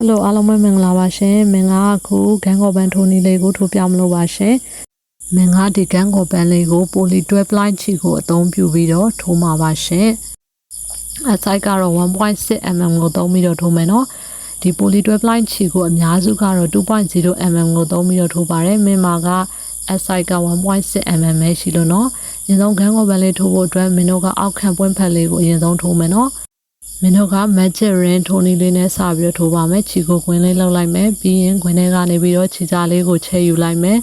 ဟယ်လိုအားလုံးပဲမင်္ဂလာပါရှင်မင်္ဂလာအခုဂန်ကော်ပန်ထိုနီလေးကိုထိုးပြမလို့ပါရှင်မင်္ဂလာဒီဂန်ကော်ပန်လေးကိုပိုလီ12 line ချီကိုအသုံးပြုပြီးတော့ထိုးမှာပါရှင်အစိုက်ကတော့1.6 mm ကိုသုံးပြီးတော့ထိုးမယ်နော်ဒီပိုလီ12 line ချီကိုအများစုကတော့2.0 mm ကိုသုံးပြီးတော့ထိုးပါတယ်မင်မာကအစိုက်က1.6 mm ပဲရှိလို့နော်အရင်ဆုံးဂန်ကော်ပန်လေးထိုးဖို့အတွက်မင်းတို့ကအောက်ခံပွင့်ဖက်လေးကိုအရင်ဆုံးထိုးမယ်နော် မင်းတို့က magic ring ထိုးနီလေးနဲ့စပြီးတော့ထိုးပါမယ်ခြေကိုခွင်းလေးလောက်လိုက်မယ်ပြီးရင်ခွင်းထဲကနေပြီးတော့ခြေစားလေးကိုချဲယူလိုက်မယ်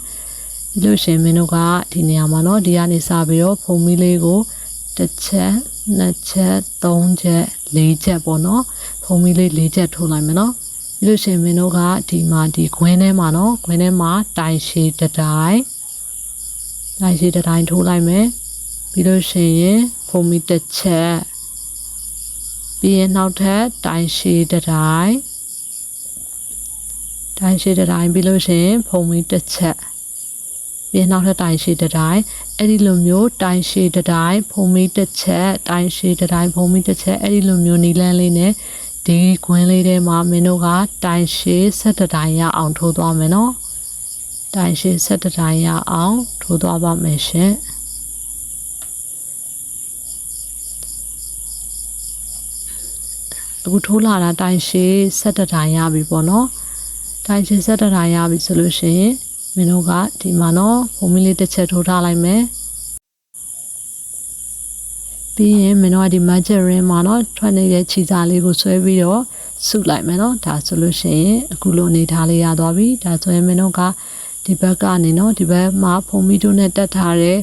ပြီးလို့ရှရင်မင်းတို့ကဒီနေရာမှာเนาะဒီကနေစပြီးတော့ဖုံမီလေးကိုတစ်ချက်နှစ်ချက်သုံးချက်လေးချက်ပေါ့เนาะဖုံမီလေးလေးချက်ထိုးလိုက်မယ်เนาะပြီးလို့ရှရင်မင်းတို့ကဒီမှာဒီခွင်းထဲမှာเนาะခွင်းထဲမှာတိုင်ရှည်တစ်တိုင်းတိုင်ရှည်တစ်တိုင်းထိုးလိုက်မယ်ပြီးလို့ရှရင်ဖုံမီတစ်ချက် ပြီးရင်နောက်ထပ်တိုင်ရှည်တစ်တိုင်းတိုင်ရှည်တစ်တိုင်းပြီးလို့ရှရင်ဖုံမီတစ်ချက်ပြီးရင်နောက်ထပ်တိုင်ရှည်တစ်တိုင်းအဲ့ဒီလိုမျိုးတိုင်ရှည်တစ်တိုင်းဖုံမီတစ်ချက်တိုင်ရှည်တစ်တိုင်းဖုံမီတစ်ချက်အဲ့ဒီလိုမျိုးနီလန်းလေးနဲ့ဒီခွင်းလေးထဲမှာမင်းတို့ကတိုင်ရှည်ဆက်တစ်တိုင်းရအောင်ထိုးသွားမယ်နော်တိုင်ရှည်ဆက်တစ်တိုင်းရအောင်ထိုးသွားပါမယ်ရှင် အခုထိုးလာတာတိုင်ရှည်ဆက်တစ်တိုင်းရပြီပေါ့နော်တိုင်ရှည်ဆက်တစ်တိုင်းရပြီဆိုလို့ရှိရင်မင်းတို့ကဒီမှာနော်ဖုံမီလေးတစ်ချက်ထိုးထားလိုက်မယ်ပြီးရင်မင်းတို့ကဒီ magic ring မှာနော်ထွက်နေတဲ့ခြေစာလေးကိုဆွဲပြီးတော့စုလိုက်မယ်နော်ဒါဆိုလို့ရှိရင်အခုလိုအနေထားလေးရသွားပြီဒါဆိုရင်မင်းတို့ကဒီဘက်ကနေနော်ဒီဘက်မှာဖုံမီတို့နဲ့တက်ထားတဲ့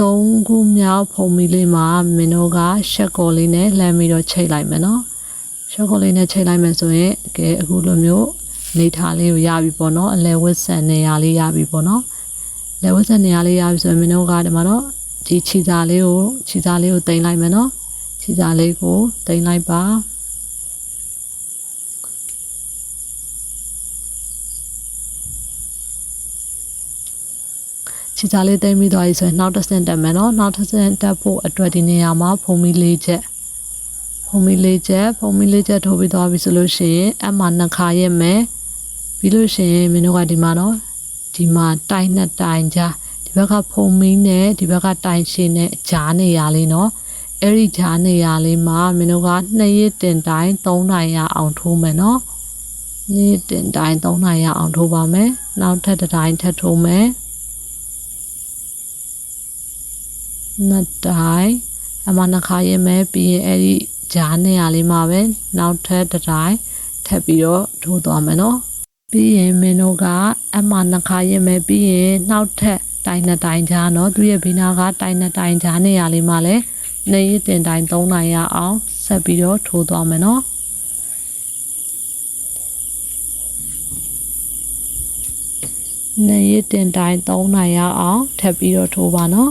သုံးခုမြောက်ဖုံမီလေးမှာမင်းတို့ကရှက်ကော်လေးနဲ့လှမ်းပြီးတော့ချိတ်လိုက်မယ်နော် ရှက်ကော်လေးနဲ့ချိတ်လိုက်မယ်ဆိုရင်ကဲအခုလိုမျိုးနေထားလေးကိုရပြီပေါ့နော်အလဲဝတ်ဆန်နေရလေးရပြီပေါ့နော်လဲဝတ်ဆန်နေရလေးရပြီဆိုရင်မင်းတို့ကဒီမှာတော့ဒီခြေစားလေးကိုခြေစားလေးကိုတင်လိုက်မယ်နော်ခြေစားလေးကိုတင်လိုက်ပါခြေစားလေးတင်ပြီးသွားပြီဆိုရင်နောက်တစ်ဆင့်တက်မယ်နော်နောက်တစ်ဆင့်တက်ဖို့အတွက်ဒီနေရာမှာဖုံမီလေးချက် ဖုံမီလေးချက်ဖုံမီလေးချက်ထိုးပြီးသွားပြီဆိုလို့ရှိရင်အမှနှစ်ခါရက်မယ်ပြီးလို့ရှိရင်မင်းတို့ကဒီမှာနော်ဒီမှာတိုင်နှစ်တိုင်ကြားဒီဘက်ကဖုံမီနဲ့ဒီဘက်ကတိုင်ရှင်းနဲ့ကြားနေရလေးနော်အဲ့ဒီကြားနေရလေးမှာမင်းတို့ကနှစ်ရက်တင်တိုင်သုံးတိုင်ရအောင်ထိုးမယ်နော်နေ့တင်တိုင်သုံးတိုင်ရအောင်ထိုးပါမယ်နောက်ထပ်တစ်တိုင်ထပ်ထိုးမယ်နှစ်တိုင်အမှနှစ်ခါရင်မဲ့ပြီးရင်အဲ့ဒီ ဂျားနေရလေးမှာပဲနောက်ထပ်တစ်တိုင်းထပ်ပြီးတော့ထိုးသွားမယ်နော်ပြီးရင်မင်းတို့ကအမှနှစ်ခါရင်မဲ့ပြီးရင်နောက်ထပ်တိုင်နှစ်တိုင်ဂျားနော်သူရဲ့ဘေးနာကတိုင်နှစ်တိုင်ဂျားနေရလေးမှာလဲနေရတင်တိုင်၃တိုင်ရအောင်ဆက်ပြီးတော့ထိုးသွားမယ်နော်နေရတင်တိုင်၃တိုင်ရအောင်ထပ်ပြီးတော့ထိုးပါနော်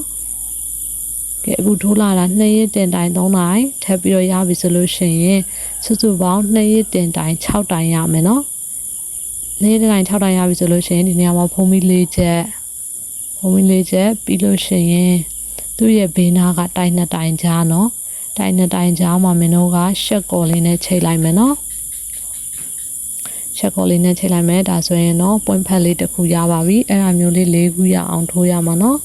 ကဲအခုထိုးလာတာ2ရက်တင်တိုင်3တိုင်ထပ်ပြီးတော့ရပြီဆိုလို့ရှိရင်စုစုပေါင်း2ရက်တင်တိုင်6တိုင်ရမယ်နော်2ရက်တင်တိုင်6တိုင်ရပြီဆိုလို့ရှိရင်ဒီနေရာမှာဖုံးမီ၄ချက်ဖုံးမီ၄ချက်ပြီးလို့ရှိရင်သူ့ရဲ့ဘေးနားကတိုင်2တိုင်ကြားနော်တိုင်2တိုင်ကြားမှာမင်းတို့ကရှက်ကော်လေးနဲ့ချိန်လိုက်မယ်နော်ချက်ကော်လေးနဲ့ချိန်လိုက်မယ်ဒါဆိုရင်တော့ပွင့်ဖက်လေးတစ်ခုရပါပြီအဲ့ဒါမျိုးလေး၄ခုရအောင်ထိုးရမှာနော်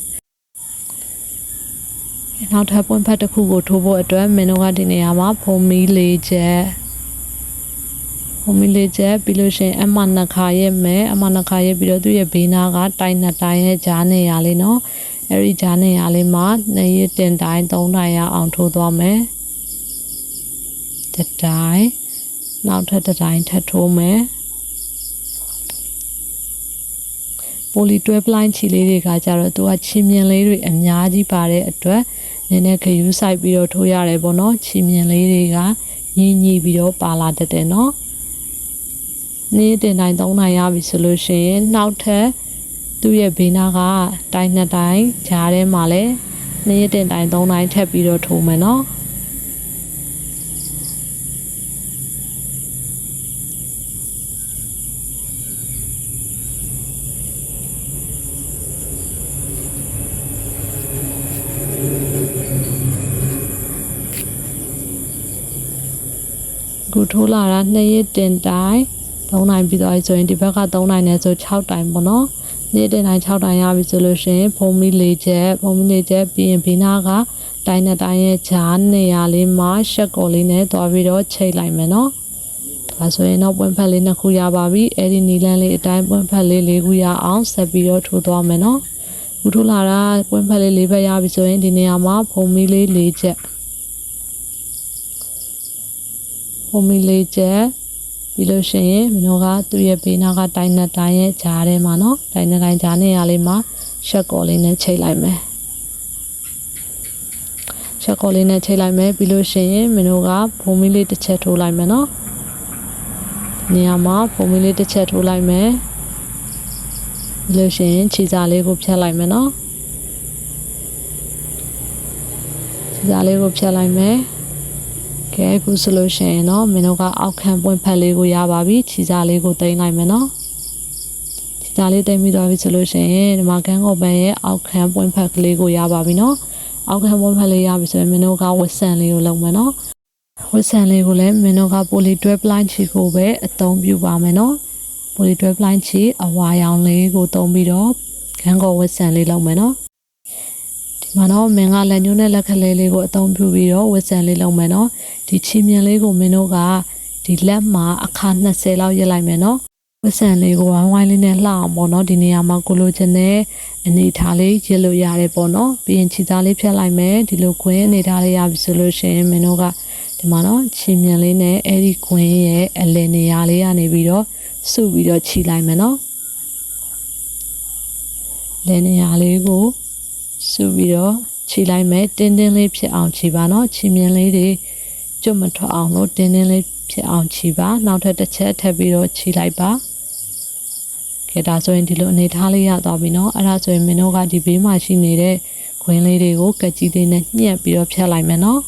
နောက်ထပ်ပွင့်ဖက်တစ်ခုကိုထိုးဖို့အတွက်မင်းတို့ကဒီနေရာမှာဖုံမီလေးချက်ဖုံမီလေးချက်ပြီးလို့ရှိရင်အမနှစ်ခါရဲ့မဲအမနှစ်ခါရဲ့ပြီးတော့သူ့ရဲ့ဘေးနာကတိုင်နှစ်တိုင်ရဲ့ဂျားနေရလေးနော်အဲဒီဂျားနေရလေးမှာနှစ်ရတင်တိုင်သုံးတိုင်ရအောင်ထိုးသွားမယ်တစ်တိုင်နောက်ထပ်တစ်တိုင်ထပ်ထိုးမယ်ပိုလီ12 line ချီလေးတွေကကြတော့သူကချင်းမြင်လေးတွေအများကြီးပါတဲ့အတွက် နည်းနည်းခရူးဆိုင်ပြီးတော့ထိုးရတယ်ပေါ့နော်ချီမြင်လေးတွေကညင်ညီပြီးတော့ပါလာတတ်တယ်နော်နေ့တင်တိုင်း3နိုင်ရပြီဆိုလို့ရှိရင်နောက်ထပ်သူ့ရဲ့ဘေးနာကတိုင်းနှစ်တိုင်းဂျားထဲမှာလဲနေ့တင်တိုင်း3နိုင်ထပ်ပြီးတော့ထိုးမယ်နော် ခုထိုးလာတာ2ရက်တင်တိုင်း3နိုင်ပြီးတော့ဆိုရင်ဒီဘက်က3နိုင်နဲ့ဆို6တိုင်ပေါ့နော်နေ့တင်တိုင်း6တိုင်ရပြီဆိုလို့ရှိရင်ဖုံမီလေးချက်ဖုံမီလေးချက်ပြီးရင်ဘီနာကတိုင်းနဲ့တိုင်းရဲ့ဂျားနေရာလေးမှာရှက်ကော်လေးနဲ့တွားပြီးတော့ချိတ်လိုက်မယ်နော်ဒါဆိုရင်တော့ပွင့်ဖက်လေးနှစ်ခုရပါပြီအဲ့ဒီနီလန်းလေးအတိုင်းပွင့်ဖက်လေးလေးခုရအောင်ဆက်ပြီးတော့ထိုးသွားမယ်နော်ခုထိုးလာတာပွင့်ဖက်လေးလေးဘက်ရပြီဆိုရင်ဒီနေရာမှာဖုံမီလေးလေးချက် ဖုံမီလေးချက်ပြီးလို့ရှိရင်မနောကသူ့ရဲ့ဘေးနားကတိုင်းနဲ့တိုင်းရဲ့ဂျားထဲမှာနော်တိုင်းနဲ့တိုင်းဂျားနေရာလေးမှာရှက်ကော်လေးနဲ့ချိတ်လိုက်မယ်ရှက်ကော်လေးနဲ့ချိတ်လိုက်မယ်ပြီးလို့ရှိရင်မနောကဖုံမီလေးတစ်ချက်ထိုးလိုက်မယ်နော်နေရာမှာဖုံမီလေးတစ်ချက်ထိုးလိုက်မယ်ပြီးလို့ရှိရင်ခြေစားလေးကိုဖြတ်လိုက်မယ်နော်ခြေစားလေးကိုဖြတ်လိုက်မယ် ကဲအခုဆိုလို့ရှိရင်တော့မင်းတို့ကအောက်ခံပွင့်ဖက်လေးကိုရပါပြီခြေစားလေးကိုတင်လိုက်မယ်နော်ခြေစားလေးတင်ပြီးသွားပြီဆိုလို့ရှိရင်ဒီမှာကန်းကော်ပန်ရဲ့အောက်ခံပွင့်ဖက်ကလေးကိုရပါပြီနော်အောက်ခံပွင့်ဖက်လေးရပြီဆိုရင်မင်းတို့ကဝက်ဆန်လေးကိုလုပ်မယ်နော်ဝက်ဆန်လေးကိုလည်းမင်းတို့ကပိုလီတွဲပလိုင်းချီကိုပဲအသုံးပြုပါမယ်နော်ပိုလီတွဲပလိုင်းချီအဝါရောင်လေးကိုသုံးပြီးတော့ကန်းကော်ဝက်ဆန်လေးလုပ်မယ်နော်ဒီ မှာတော့မင်းကလက်ညှိုးနဲ့လက်ခလေးလေးကိုအသုံးပြုပြီးတော့ဝက်ဆန်လေးလုပ်မယ်နော်ဒီချီမြင်လေးကိုမင်းတို့ကဒီလက်မှာအခါ20လောက်ရက်လိုက်မယ်နော်ဝက်ဆန်လေးကိုဝိုင်းဝိုင်းလေးနဲ့လှအောင်ပေါ့နော်ဒီနေရာမှာကိုလိုချင်တဲ့အနေထားလေးရက်လို့ရတယ်ပေါ့နော်ပြီးရင်ခြေသားလေးဖြတ်လိုက်မယ်ဒီလိုခွင်းအနေထားလေးရပြီဆိုလို့ရှိရင်မင်းတို့ကဒီမှာနော်ချီမြင်လေးနဲ့အဲ့ဒီခွင်းရဲ့အလယ်နေရာလေးကနေပြီးတော့စုပြီးတော့ခြိလိုက်မယ်နော်လယ်နေရာလေးကို စုပြီးတော့ခြိလိုက်မယ်တင်းတင်းလေးဖြစ်အောင်ခြိပါနော်ချီမြင်လေးတွေကျွတ်မထွက်အောင်လို့တင်းတင်းလေးဖြစ်အောင်ခြိပါနောက်ထပ်တစ်ချက်ထပ်ပြီးတော့ခြိလိုက်ပါကဲဒါဆိုရင်ဒီလိုအနေထားလေးရသွားပြီနော်အဲ့ဒါဆိုရင်မင်းတို့ကဒီဘေးမှာရှိနေတဲ့ခွင်းလေးတွေကိုကက်ကြီးလေးနဲ့ညှက်ပြီးတော့ဖြတ်လိုက်မယ်နော်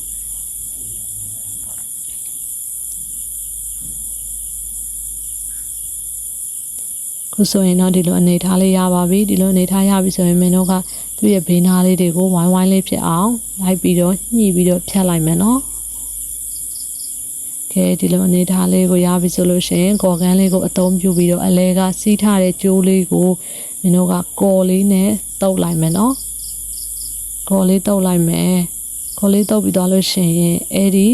ခုဆိုရင်တော့ဒီလိုအနေထားလေးရပါပြီဒီလိုအနေထားရပြီဆိုရင်မင်းတို့က သူ့ရဲ့ဘေးနားလေးတွေကိုဝိုင်းဝိုင်းလေးဖြစ်အောင်လိုက်ပြီးတော့ညှိပြီးတော့ဖြတ်လိုက်မယ်နော်ကဲဒီလိုအနေထားလေးကိုရပြီဆိုလို့ရှိရင်ကော်ကန်းလေးကိုအသုံးပြုပြီးတော့အလဲကစီးထားတဲ့ကြိုးလေးကိုမင်းတို့ကကော်လေးနဲ့တုပ်လိုက်မယ်နော်ကော်လေးတုပ်လိုက်မယ်ကော်လေးတုပ်ပြီးသွားလို့ရှိရင်အဲ့ဒီ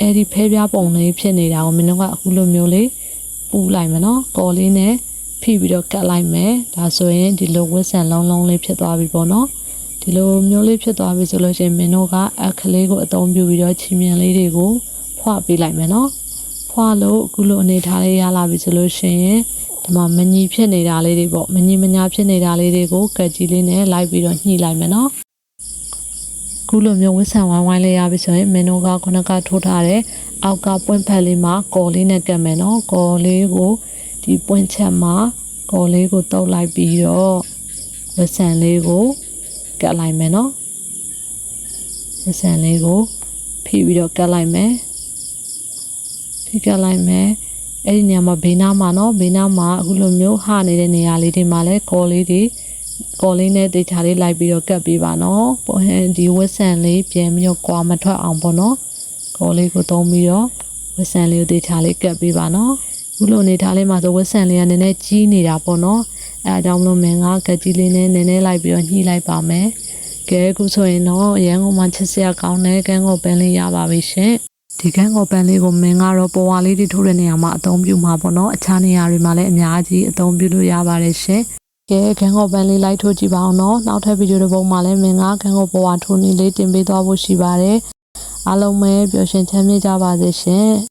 အဲ့ဒီဖဲပြားပုံလေးဖြစ်နေတာကိုမင်းတို့ကအခုလိုမျိုးလေးပူလိုက်မယ်နော်ကော်လေးနဲ့ ဖိပြီးတော့ကတ်လိုက်မယ်ဒါဆိုရင်ဒီလိုဝက်ဆန်လုံးလုံးလေးဖြစ်သွားပြီပေါ့နော်ဒီလိုမျိုးလေးဖြစ်သွားပြီဆိုလို့ရှိရင်မင်းတို့ကအခလေးကိုအသုံးပြုပြီးတော့ချီမြင်လေးတွေကိုဖွာပေးလိုက်မယ်နော်ဖွာလို့အခုလိုအနေထားလေးရလာပြီဆိုလို့ရှိရင်ဒီမှာမညီဖြစ်နေတာလေးတွေပေါ့မညီမညာဖြစ်နေတာလေးတွေကိုကတ်ကြီးလေးနဲ့လိုက်ပြီးတော့ညှိလိုက်မယ်နော်ခုလိုမျိုးဝစ်ဆန်ဝိုင်းဝိုင်းလေးရပြီဆိုရင်မင်းတို့ကခုနကထိုးထားတဲ့အောက်ကပွင့်ဖက်လေးမှာကော်လေးနဲ့ကတ်မယ်နော်ကော်လေးကို ဒီပွင့်ချက်မှာကော်လေးကိုတုပ်လိုက်ပြီးတော့ဝစ်ဆန်လေးကိုကတ်လိုက်မယ်နော်ဝစ်ဆန်လေးကိုဖိပြီးတော့ကတ်လိုက်မယ်ဖိကတ်လိုက်မယ်အဲ့ဒီနေရာမှာဘေးနားမှာနော်ဘေးနားမှာအခုလိုမျိုးဟနေတဲ့နေရာလေးတွေမှာလဲကော်လေးတွေကော်လေးနဲ့တေချာလေးလိုက်ပြီးတော့ကတ်ပေးပါနော်ပေါ့ဟန်ဒီဝက်ဆန်လေးပြန်ပြီးတော့ကွာမထွက်အောင်ပေါ့နော်ကော်လေးကိုသုံးပြီးတော့ဝက်ဆန်လေးကိုတေချာလေးကတ်ပေးပါနော် ခုလိုနေထားလေးမှာဆိုဝက်ဆန်လေးကနည်းနည်းကြီးနေတာပေါ့နော်အဲအကြောင်းမလို့မင်းကကကြီးလေးနဲ့နည်းနည်းလိုက်ပြီးတော့ညှိလိုက်ပါမယ်ကဲအခုဆိုရင်တော့ရန်ကုန်မှာချက်စရာကောင်းတဲ့ကန်းကောပန်းလေးရပါပြီရှင်ဒီကန်းကောပန်းလေးကိုမင်းကတော့ပေါ်ဝါလေးတွေထိုးတဲ့နေရာမှာအသုံးပြုမှာပေါ့နော်အခြားနေရာတွေမှာလည်းအများကြီးအသုံးပြုလို့ရပါတယ်ရှင်ကဲခန်းကောပန်းလေးလိုက်ထိုးကြည့်ပါအောင်နော်နောက်ထပ်ဗီဒီယိုတစ်ပုဒ်မှာလည်းမင်းကခန်းကောပေါ်ဝါထိုးနည်းလေးတင်ပေးသွားဖို့ရှိပါတယ်အားလုံးပဲပျော်ရွှင်ချမ်းမြေ့ကြပါစေရှင်